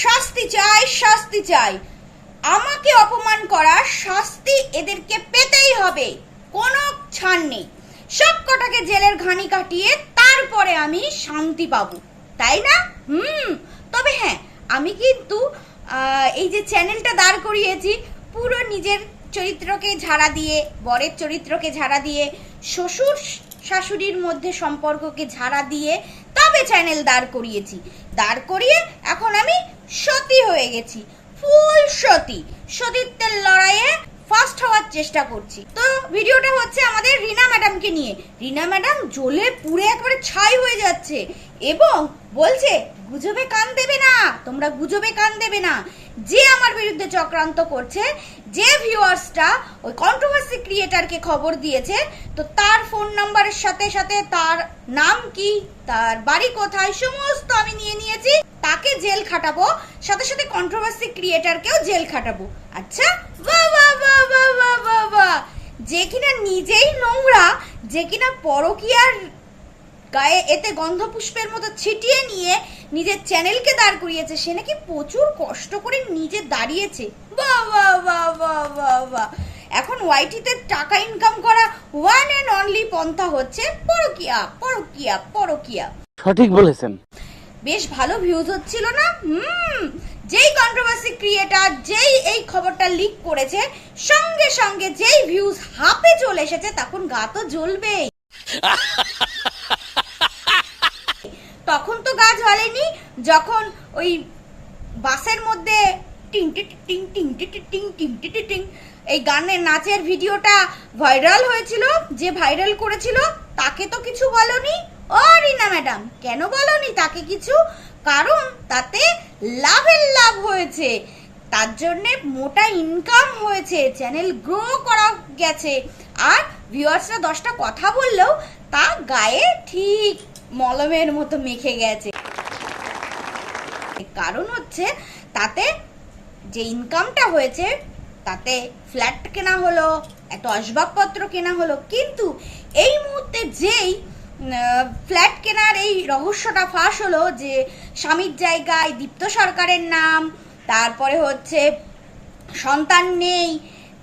শাস্তি চাই শাস্তি চাই। আমাকে অপমান করা শাস্তি এদেরকে পেতেই হবে। কোনো ছাড় নেই। সব কটাকে জেলের ঘানি কাটিয়ে তারপরে আমি শান্তি পাবো। তাই না? হুম। তবে হ্যাঁ আমি কিন্তু এই যে চ্যানেলটা দাঁড় করিয়েছি, পুরো নিজের চরিত্রকে ঝাড়া দিয়ে, বরের চরিত্রকে ঝাড়া দিয়ে, শ্বশুর শাশুড়ির মধ্যে সম্পর্ককে ঝাড়া দিয়ে, তবে চ্যানেল দাঁড় করিয়েছি। দাঁড় করিয়ে এখন আমি সতী হয়ে গেছি, ফুল সতী। সতীত্বের লড়াইয়ে ফার্স্ট হওয়ার চেষ্টা করছি। তো ভিডিওটা হচ্ছে আমাদের রিনা ম্যাডামকে নিয়ে। রিনা ম্যাডাম জ্বলে পুড়ে একবারে ছাই হয়ে যাচ্ছে এবং বলছে, গুজবে কান দেবে না, তোমরা গুজবে কান দেবে না। যে আমার বিরুদ্ধে চক্রান্ত করছে, যে ভিউয়ার্সটা ওই কন্ট্রোভার্সি ক্রিয়েটারকে খবর দিয়েছে, তো তার ফোন নাম্বারের সাথে সাথে তার নাম কি, তার বাড়ি কোথায়, সমস্ত আমি নিয়ে নিয়েছি। তাকে জেল খাটাবো, সাথে সাথে কন্ট্রোভার্সি ক্রিয়েটারকেও জেল খাটাবো। আচ্ছা? বাহ বাহ বাহ বাহ যে কিনা নিজেই নোংরা, যে কিনা পরকিয়ার গায়ে এতে গন্ধপুষ্পের মতো ছিটিয়ে নিয়ে নিজের চ্যানেলকে দাঁড় করিয়েছে, সে নাকি প্রচুর কষ্ট করে নিজে দাঁড়িয়েছে। বাহ বাহ বাহ এখন ওয়াইটিতে টাকা ইনকাম করা ওয়ান অ্যান্ড অনলি পন্থা হচ্ছে পরকিয়া পরকিয়া পরকিয়া। সঠিক বলেছেন। বেশ ভালো ভিউজ হচ্ছিল না হুম যেই কন্ট্রোভার্সি ক্রিয়েটার যেই এই খবরটা লিক করেছে সঙ্গে সঙ্গে যেই ভিউজ হাফে চলে এসেছে তখন গা তো জ্বলবেই তখন তো গা জ্বলেনি যখন ওই বাসের মধ্যে টিং টি টি টিং টিং টি এই গানের নাচের ভিডিওটা ভাইরাল হয়েছিল যে ভাইরাল করেছিল তাকে তো কিছু বলনি ও রিনা ম্যাডাম, কেন বলনি তাকে কিছু? কারণ তাতে লাভের লাভ হয়েছে। তার জন্য মোটা ইনকাম হয়েছে চ্যানেল গ্রো করা গেছে। আর ভিউয়ার্সরা দশটা কথা বললেও তা গায়ে ঠিক মলমের মতো মেখে গেছে। কারণ হচ্ছে তাতে যে ইনকামটা হয়েছে, তাতে ফ্ল্যাট কেনা হলো, এত আসবাবপত্র কেনা হলো। কিন্তু এই মুহূর্তে যেই ফ্ল্যাট কেনার এই রহস্যটা ফাঁস হলো যে স্বামীর জায়গায় দীপ্ত সরকারের নাম, তারপরে হচ্ছে সন্তান নেই,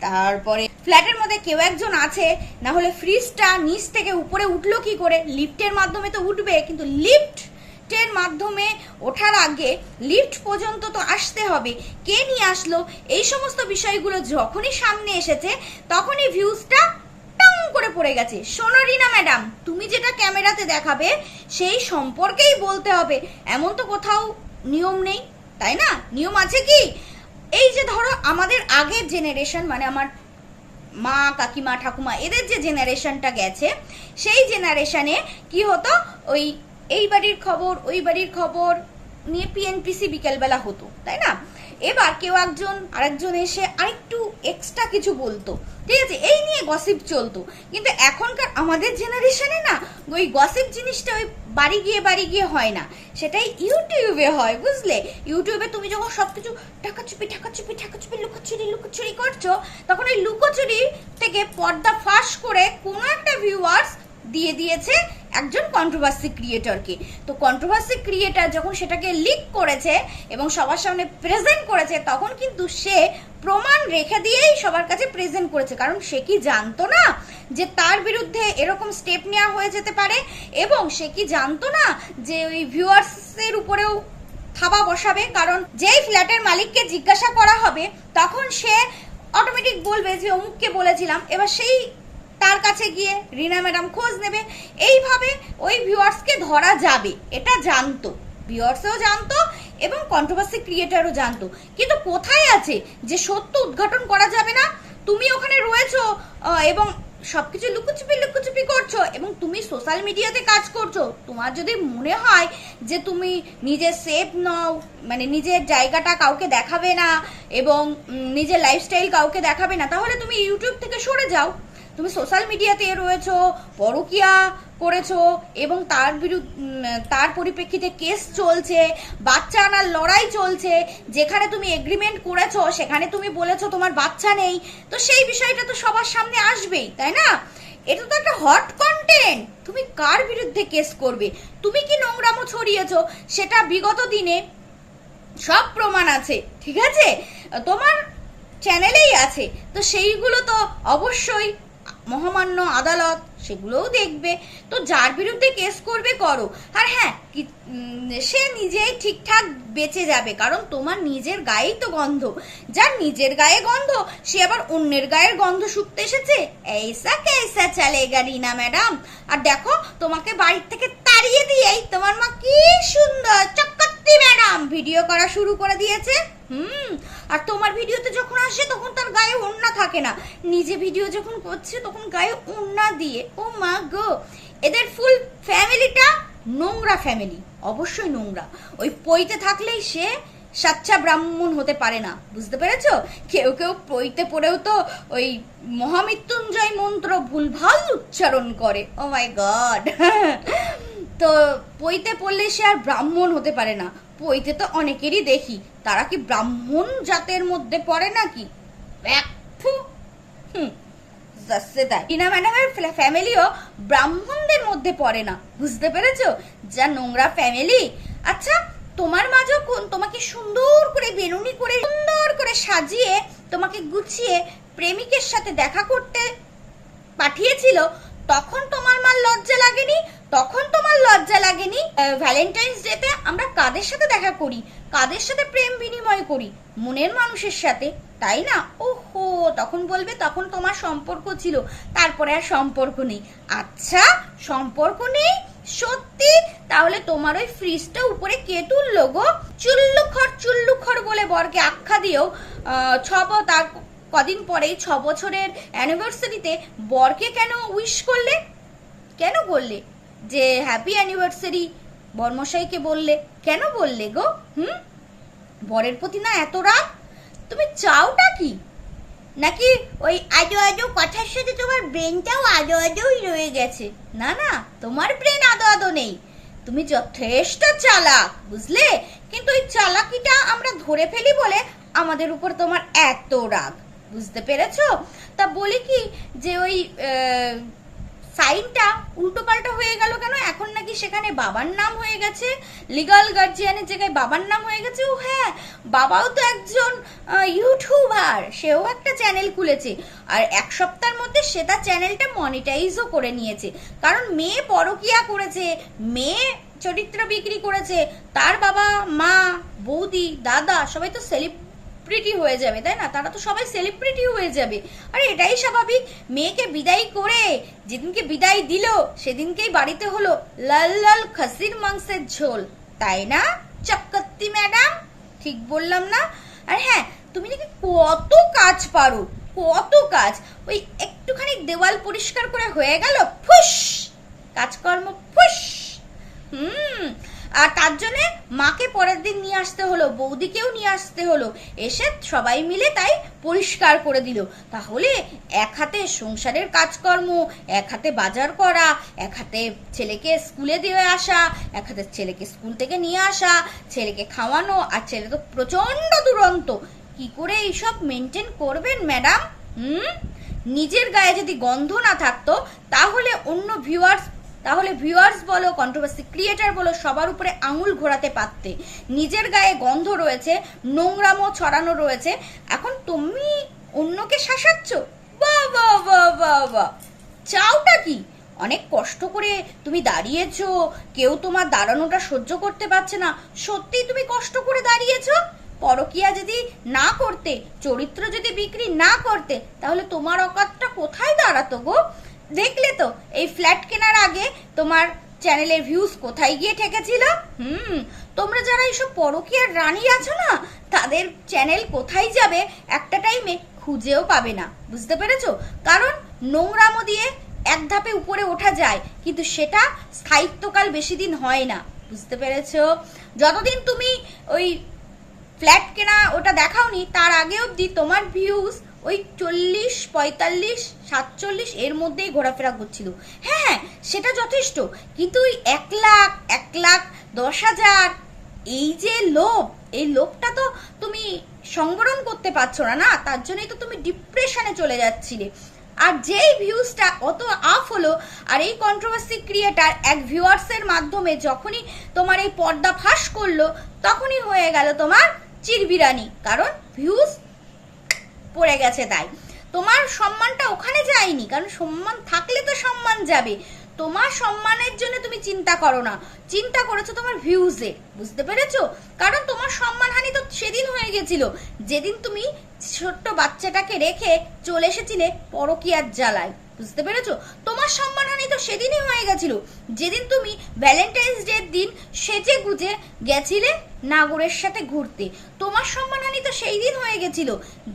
তারপরে ফ্ল্যাটের মধ্যে কেউ একজন আছে, না হলে ফ্রিজটা নিচ থেকে উপরে উঠল কি করে? লিফটের মাধ্যমে তো উঠবে, কিন্তু লিফটের মাধ্যমে ওঠার আগে লিফট পর্যন্ত তো আসতে হবে। কে নিয়ে আসলো? এই সমস্ত বিষয়গুলো যখনই সামনে এসেছে, তখনই ভিউজটা করে পড়ে গেছে। শোনো রিনা ম্যাডাম, তুমি যেটা ক্যামেরাতে দেখাবে, সেই সম্পর্কেই বলতে হবে। এমন তো কোথাও নিয়ম নেই, তাই না? নিয়ম আছে কি? এই যে ধরো, আমাদের আগের জেনারেশন মানে আমার মা, কাকিমা, ঠাকুমা, এদের যে জেনারেশনটা গেছে, সেই জেনারেশনে কি হতো? ওই এই বাড়ির খবর, ওই বাড়ির খবর নিয়ে পিএনপিসি বিকেলবেলা হতো, তাই না? এবার কেউ একজন আরেকজন এসে আরেকটু এক্সট্রা কিছু বলতো। ঠিক আছে? এই নিয়ে গসিপ চলতো। কিন্তু এখনকার আমাদের জেনারেশনে না, ওই গসিপ জিনিসটা ওই বাড়ি গিয়ে বাড়ি গিয়ে হয় না। সেটাই ইউটিউবে হয়, বুঝলে? ইউটিউবে তুমি যখন সব কিছু ঠাকাচুপি ঠাকাচুপি ঠাকাচুপি লুকোচুরি লুকোচুরি করছ, তখন ওই লুকোচুরি থেকে পর্দা ফাঁস করে কোনো একটা ভিউয়ার্স দিয়ে দিয়েছে একজন কন্ট্রোভার্সি ক্রিয়েটরকে তো কন্ট্রোভার্সি ক্রিয়েটর যখন সেটাকে লিক করেছে এবং সবার সামনে প্রেজেন্ট করেছে, তখন কিন্তু সে প্রমাণ রেখে দিয়েই সবার কাছে প্রেজেন্ট করেছে। কারণ সে কি জানতো না যে তার বিরুদ্ধে এরকম স্টেপ নেওয়া হয়ে যেতে পারে এবং সে কি জানতো না যে ওই ভিউয়ার্সের উপরেও থাবা বসাবে? কারণ যেই ফ্ল্যাটের মালিককে জিজ্ঞাসা করা হবে, তখন সে অটোমেটিক বলবে যে, অমুককে বলেছিলাম। এবার সেই তার কাছে গিয়ে রিনা ম্যাডাম খোঁজ নেবে। এইভাবে ওই ভিউয়ার্সকে ধরা যাবে, এটা জানতো। ভিউয়ার্সও জানতো এবং কন্ট্রোভার্সি ক্রিয়েটারও জানতো। কিন্তু কোথায় আছে যে সত্য উদ্ঘাটন করা যাবে না? তুমি ওখানে রয়েছো এবং সবকিছু লুকোচুপি লুকোচুপি করছ, এবং তুমি সোশ্যাল মিডিয়াতে কাজ করছ। তোমার যদি মনে হয় যে তুমি নিজের সেফ নও মানে নিজের জায়গাটা কাউকে দেখাবে না, এবং নিজের লাইফস্টাইল কাউকে দেখাবে না, তাহলে তুমি ইউটিউব থেকে সরে যাও। তুমি সোশ্যাল মিডিয়াতে রয়েছো, পরকিয়া করেছ এবং তার বিরুদ্ধে তার পরিপ্রেক্ষিতে কেস চলছে, বাচ্চা আনার লড়াই চলছে, যেখানে তুমি এগ্রিমেন্ট করেছ, সেখানে তুমি বলেছ তোমার বাচ্চা নেই, তো সেই বিষয়টা তো সবার সামনে আসবেই, তাই না? এটা তো একটা হট কন্টেন্ট তুমি কার বিরুদ্ধে কেস করবে? তুমি কি নোংরামো ছড়িয়েছো? সেটা বিগত দিনে সব প্রমাণ আছে, ঠিক আছে? তোমার চ্যানেলেই আছে, তো সেইগুলো তো অবশ্যই মহামান্য আদালত, সেগুলোও দেখবে। তো যার বিরুদ্ধে কেস করবে, করো। আর হ্যাঁ সে নিজেই ঠিকঠাক বেঁচে যাবে, কারণ তোমার নিজের গায়েই তো গন্ধ। যার নিজের গায়ে গন্ধ, সে আবার অন্যের গায়ের গন্ধ শুকতে এসেছে? এইসা কেসা চলেগা রিনা ম্যাডাম। আর দেখো, তোমাকে বাড়ির থেকে তাড়িয়ে দিয়েই তোমার মা কি সুন্দর চক্কত্তি ম্যাডাম, ভিডিও করা শুরু করে দিয়েছে। হুম, আর তোমার ভিডিওতে যখন আসে, তখন তার গায়ে ওড়না থাকে না। নিজে ভিডিও যখন করছে, তখন গায়ে ওড়না দিয়ে, ও মা গো, এদের ফুল ফ্যামিলিটা নোংরা ফ্যামিলি, অবশ্যই নোংরা। ওই পইতে থাকলেই সে সাচ্চা ব্রাহ্মণ হতে পারে না, বুঝতে পেরেছ? কেউ কেউ পইতে পড়েও তো ওই মহামৃত্যুঞ্জয় মন্ত্র ভুলভাল উচ্চারণ করে। ও মাই গড তো পইতে পড়লে সে আর ব্রাহ্মণ হতে পারে না। পইতে তো অনেকেরই দেখি। তারা কি ব্রাহ্মণ জাতের মধ্যে পড়ে নাকি? হুম, যাচ্ছে তাই। টিনা ফ্যামিলিও ব্রাহ্মণদের মধ্যে পড়ে না। বুঝতে পেরেছ? যা নোংরা ফ্যামিলি। আচ্ছা তোমার মা যখন তোমাকে সুন্দর করে বেরুনি করে সুন্দর করে সাজিয়ে তোমাকে গুছিয়ে প্রেমিকের সাথে দেখা করতে পাঠিয়েছিল তখন তোমার মার লজ্জা লাগেনি? তখন তোমার লজ্জা লাগেনি? ভ্যালেন্টাইন্স ডেতে আমরা কাদের সাথে দেখা করি? কাদের সাথে প্রেম বিনিময় করি? মনের মানুষের সাথে তাই না? ওহো তখন বলবে তখন তোমার সম্পর্ক ছিল তারপরে আর সম্পর্ক নেই। আচ্ছা সম্পর্ক নেই? সত্যি? তাহলে তোমার ওই ফ্রিজটা উপরে কে তুললো গো? চুল্লুখর চুল্লুখর বলে বরকে আখ্যা দিয়েও আহ, ছ ব- তার কদিন পরেই ছ বছরের অ্যানিভার্সারিতে বরকে কেন উইশ করলে? কেন বললে যে হ্যাপি অ্যানিভার্সারি বর্মশাইকে বললে। কেন বললে গো? হুম? বরের প্রতি না এত রাগ? তুমি চাওটা কি? নাকি ওই আজো আজো কথার সাথে তোমার ব্রেনটাও আজো আজোই রয়ে গেছে? না না, তোমার ব্রেন আদো আদো নেই। তুমি যথেষ্ট চালাক, বুঝলে? কিন্তু ওই চালাকিটা আমরা ধরে ফেলি বলে আমাদের উপর তোমার এত রাগ, বুঝতে পেরেছ? তা বলি কি যে ওই সাইনটা উল্টো পাল্টা হয়ে গেল কেন? এখন নাকি সেখানে বাবার নাম হয়ে গেছে। লিগাল গার্জিয়ানের জায়গায় বাবার নাম হয়ে গেছে। ও হ্যাঁ বাবাও তো একজন ইউটিউবার সেও একটা চ্যানেল খুলেছে। আর এক সপ্তাহের মধ্যে সে তার চ্যানেলটা মনিটাইজও করে নিয়েছে। কারণ মেয়ে পরকিয়া করেছে, মেয়ে চরিত্র বিক্রি করেছে। তার বাবা, মা, বৌদি, দাদা সবাই তো সেলিব্রিটি হয়ে যাবে, তাই না? তারা তো সবাই সেলিব্রিটি হয়ে যাবে। আর, এটাই স্বাভাবিক। মেয়েকে বিদায় করে যেদিনকে বিদায় দিল, সেদিনকেই বাড়িতে হলো লাল লাল খাসির মাংসের ঝোল। তাই না চক্কত্তি ম্যাডাম? ঠিক বললাম না? আর হ্যাঁ তুমি নাকি কত কাজ পারো, কত কাজ। ওই একটুখানি দেওয়াল পরিষ্কার করে হয়ে গেল, ফুস! কাজকর্ম, ফুস! হুম আর তার জন্যে মাকে পরের দিন নিয়ে আসতে হলো, বৌদিকেও নিয়ে আসতে হলো। এসে সবাই মিলে তাই পরিষ্কার করে দিল। তাহলে এক হাতে সংসারের কাজকর্ম, এক হাতে বাজার করা, এক হাতে ছেলেকে স্কুলে দিয়ে আসা, এক হাতে ছেলেকে স্কুল থেকে নিয়ে আসা, ছেলেকে খাওয়ানো, আর ছেলে তো প্রচণ্ড দুরন্ত। কি করে এইসব মেনটেন করবেন ম্যাডাম হুম? নিজের গায়ে যদি গন্ধ না থাকতো, তাহলে অন্য ভিউয়ার্স তাহলে ভিউয়ার্স বলো কন্ট্রোভার্সি ক্রিয়েটার বলো, সবার উপরে আঙুল ঘোরাতে পারতে। নিজের গায়ে গন্ধ রয়েছে, নোংরামো ছড়ানো রয়েছে। এখন তুমি অন্যকে শাসাচ্ছ? বাহ বাহ বাহ বাহ বাহ। চাওটা কি? অনেক কষ্ট করে তুমি দাঁড়িয়েছো, কেউ তোমার দাঁড়ানোটা সহ্য করতে পারছে না। সত্যি তুমি কষ্ট করে দাঁড়িয়েছো? পরকিয়া যদি না করতে, চরিত্র যদি বিক্রি না করতে, তাহলে তোমার অকাতটা কোথায় দাঁড়াতো গো? দেখলে তো, এই ফ্ল্যাট কেনার আগে তোমার চ্যানেলের ভিউজ কোথায় গিয়ে ঠেকেছিল? হুম, তোমরা যারা এইসব পরকিয়ার রানী আছো না, তাদের চ্যানেল কোথায় যাবে একটা টাইমে খুঁজেও পাবে না, বুঝতে পেরেছ? কারণ নোংরামো দিয়ে এক ধাপে উপরে ওঠা যায়, কিন্তু সেটা স্থায়িত্বকাল বেশি দিন হয় না, বুঝতে পেরেছ? যতদিন তুমি ওই ফ্ল্যাট কেনা ওটা দেখাওনি, তার আগে অবধি তোমার ভিউজ ওই চল্লিশ, পঁয়তাল্লিশ, সাতচল্লিশ এর মধ্যেই ঘোরাফেরা করছিল। হ্যাঁ হ্যাঁ সেটা যথেষ্ট। কিন্তু ওই এক লাখ এক লাখ দশ হাজার, এই যে লোভ, এই লোভটা তো তুমি সংবরণ করতে পারছ না না? তার জন্যই তো তুমি ডিপ্রেশনে চলে যাচ্ছিলে। আর যেই ভিউজটা অত আপ হলো, আর এই কন্ট্রোভার্সি ক্রিয়েটার এক ভিউয়ার্সের মাধ্যমে যখনই তোমার এই পর্দা ফাঁস করল, তখনই হয়ে গেল তোমার চিরবিরানি। কারণ ভিউজ পড়ে গেছে তাই। তোমার সম্মানটা ওখানে যায়নি, কারণ সম্মান থাকলে তো সম্মান যাবে। তোমার সম্মানের জন্য তুমি চিন্তা করো না। চিন্তা করেছ তোমার ভিউজে বুঝতে পেরেছ? কারণ তোমার সম্মানহানি তো সেদিন হয়ে গেছিল। যেদিন তুমি ছোট্ট বাচ্চাটাকে রেখে চলে এসেছিলে পরকিয়ার জ্বালায়। বুঝতে পেরেছ? তোমার সম্মানহানি তো সেদিনই হয়ে গেছিল। যেদিন তুমি ভ্যালেন্টাইন্স ডের দিন সেজে গুজে গেছিলে নাগরের সাথে ঘুরতে। তোমার সম্মানহানি তো সেই দিন হয়ে গেছিল,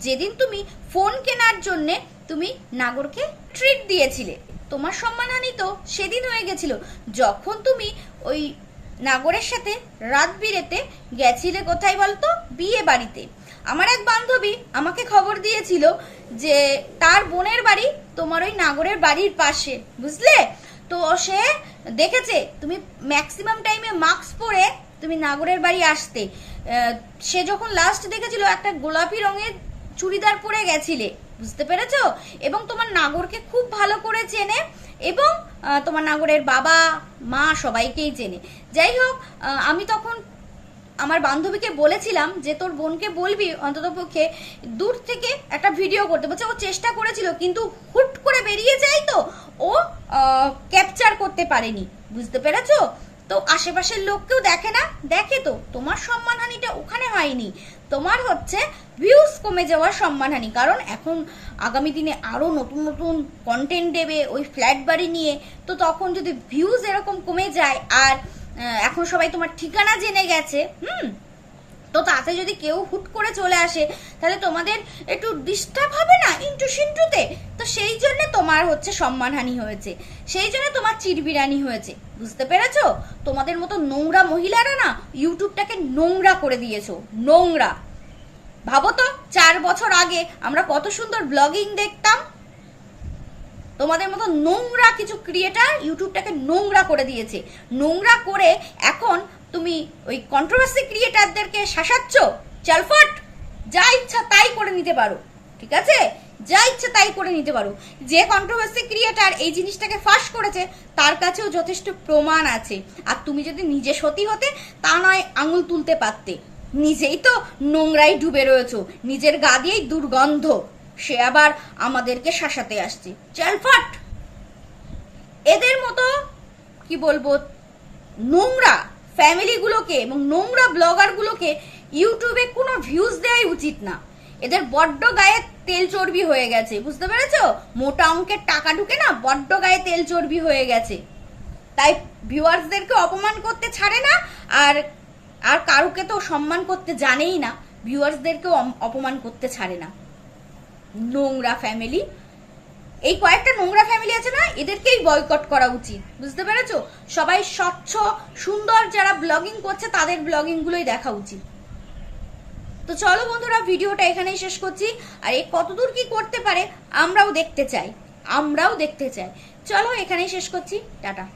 যেদিন তুমি ফোন কেনার জন্যে তুমি নাগরকে ট্রিট দিয়েছিলে। তোমার সম্মানহানি তো সেদিন হয়ে গেছিল, যখন তুমি ওই নাগরের সাথে রাত বিরেতে গেছিলে কোথায় বলতো? বিয়ে বাড়িতে। আমার এক বান্ধবী আমাকে খবর দিয়েছিল যে তার বোনের বাড়ি তোমার ওই নাগরের বাড়ির পাশে, বুঝলে? তো সে দেখেছে, তুমি ম্যাক্সিমাম টাইমে মাস্ক পরে তুমি নাগরের বাড়ি আসতে। সে যখন লাস্ট দেখেছিল, একটা গোলাপি রঙের চুড়িদার পরে গেছিলে, বুঝতে পেরেছ? এবং তোমার নাগরকে খুব ভালো করে চেনে এবং তোমার নাগরের বাবা, মা সবাইকেই চেনে। যাই হোক আমি তখন আমার বান্ধবীকে বলেছিলাম যে, তোর বোনকে বলবি অন্তত পক্ষে দূর থেকে একটা ভিডিও করতে। বলছে, ও চেষ্টা করেছিল, কিন্তু হুট করে বেরিয়ে যায় তো। ও ক্যাপচার করতে পারেনি। বুঝতে পেরেছ? তো আশেপাশের লোককেও দেখে না? দেখে তো। তোমার সম্মানহানিটা ওখানে হয়নি। তোমার হচ্ছে ভিউজ কমে যাওয়ার সম্মানহানি। কারণ এখন আগামী দিনে আরও নতুন নতুন কন্টেন্ট দেবে ওই ফ্ল্যাট বাড়ি নিয়ে। তো তখন যদি ভিউজ এরকম কমে যায় আর এখন সবাই তোমার ঠিকানা জেনে গেছে, হুম? তো তাতে যদি কেউ হুট করে চলে আসে, তাহলে তোমাদের একটু ডিস্টার্ব হবে না ইন্টু সিন্টুতে? তো সেই জন্য তোমার হচ্ছে সম্মানহানি হয়েছে, সেই জন্য তোমার চিরবিরানি হয়েছে, বুঝতে পেরেছ? তোমাদের মতো নোংরা মহিলারা না ইউটিউবটাকে নোংরা করে দিয়েছ, নোংরা। ভাবো তো, চার বছর আগে আমরা কত সুন্দর ব্লগিং দেখতাম তোমাদের মতো নোংরা কিছু ক্রিয়েটার ইউটিউবটাকে নোংরা করে দিয়েছে। নোংরা করে এখন তুমি ওই কন্ট্রোভার্সি ক্রিয়েটারদেরকে শাসাচ্ছ? চালফট যা ইচ্ছা তাই করে নিতে পারো, ঠিক আছে? যা ইচ্ছা তাই করে নিতে পারো। যে কন্ট্রোভার্সি ক্রিয়েটার এই জিনিসটাকে ফাঁস করেছে, তার কাছেও যথেষ্ট প্রমাণ আছে। আর তুমি যদি নিজে সতী হতে, তা নয় আঙুল তুলতে পারতে। নিজেই তো নোংরাই ডুবে রয়েছো। নিজের গা দিয়েই দুর্গন্ধ। সে আবার আমাদেরকে শাসাতে আসছে। চালফাট এদের মতো, কি বলব, নোংরা ফ্যামিলিগুলোকে এবং নোংরা ব্লগারগুলোকে ইউটিউবে কোনো ভিউজ দেওয়াই উচিত না। এদের বড্ড গায়ে তেল চর্বি হয়ে গেছে, বুঝতে পেরেছ? মোটা অঙ্কের টাকা ঢুকে না বড্ড গায়ে তেল চর্বি হয়ে গেছে। তাই ভিউয়ার্সদেরকে অপমান করতে ছাড়ে না, আর আর কারুকে তো সম্মান করতে জানেই না, ভিউয়ার্সদেরকেও অপমান করতে ছাড়ে না। নোংরা ফ্যামিলি এই কয়েকটা নোংরা ফ্যামিলি আছে না, এদেরকেই বয়কট করা উচিত। বুঝতে পেরেছ? সবাই স্বচ্ছ, সুন্দর যারা ব্লগিং করছে, তাদের ব্লগিং গুলোই দেখা উচিত। তো চলো বন্ধুরা, ভিডিওটা এখানেই শেষ করছি। আর এ কতদূর কি করতে পারে, আমরাও দেখতে চাই। আমরাও দেখতে চাই। চলো এখানেই শেষ করছি। টাটা।